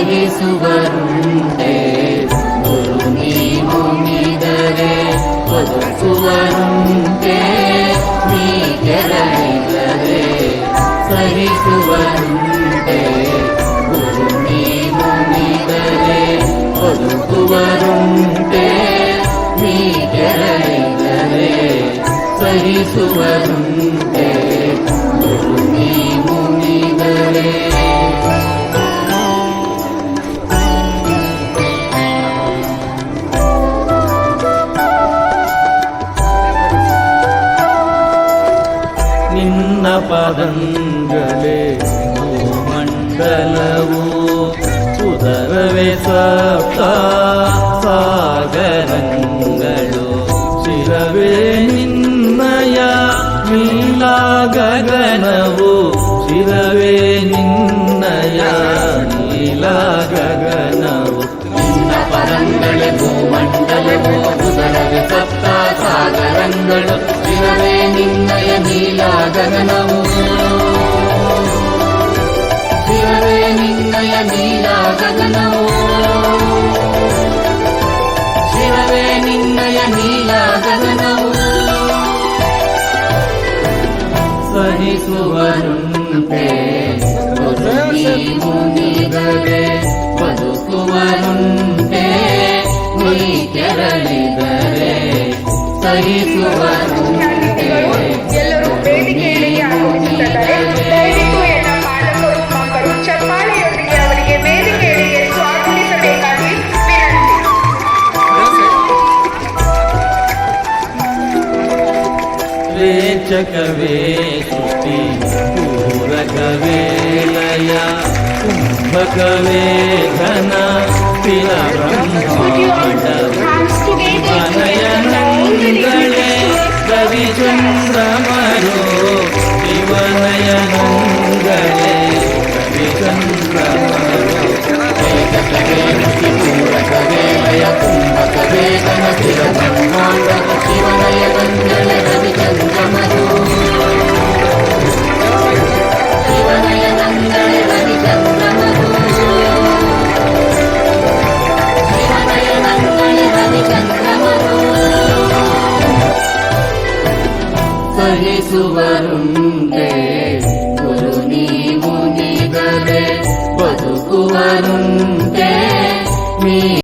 ಸಹಿಸುವರುಂಟೆ ಗುರು ನೀವು ನೀಡರೆ ಬದುಕುವರುಂಟೆ ನೀ ಕೆರಳಿದರೆ ಸಹಿಸುವರುಂಟೆ ಗುರು ನೀವು ನೀಡರೆ ಬದುಕುವರುಂಟೆ ನೀ ಕೆರಳಿದರೆ ಸಹಿಸುವರುಂಟೆ ಗುರು ನೀವು ನಿನ್ನ ಪದಂಗಳೇ ಮಂಡಲವು ಉದರವೇ ಸಪ್ತ ಸಾಗರಂಗಳು ಶಿರವೇ ನಿನ್ನಯ ನೀಲ ಗಗನವು ಶಿರವೇ ನಿನ್ನಯ ನೀಲ ಗಗನವು ನಿನ್ನ ಪದಂಗಳೇ ಭೂಮಂಡಲವು ಉದರವೇ ಸಪ್ತ ಸಾಗರಂಗಳು ಶಿರವೇ ನಿನ್ನಯ ನೀಲ ಗಗನವು ಶಿರವೇ ನಿನ್ನಯ ನೀಲ ಗಗನವು ಶಿರವೇ ನಿನ್ನಯ ನೀಲ ಗಗನವು ಸಹಿಸುವರುಂಟೆ ನೀವು ನೀಡದೆ ಬದುಕುವರುಂಟೆ ನೀ ಕೆರಳಿದರೆ ಸಹಿಸುವರುಂಟೆ పంచకవే సృష్టి పూరకవే లయ కుంభకవే ఘన పిల బ్రహ్మాండనయనందళే రవి చంద్రమరో శివనయనందళే రవి చంద్రమరో కవే పూరకవే లయ కుంభకవే ఘన పిల బ్రహ్మాండ శివన ಆಚರಿಸುವರುಂಟೇ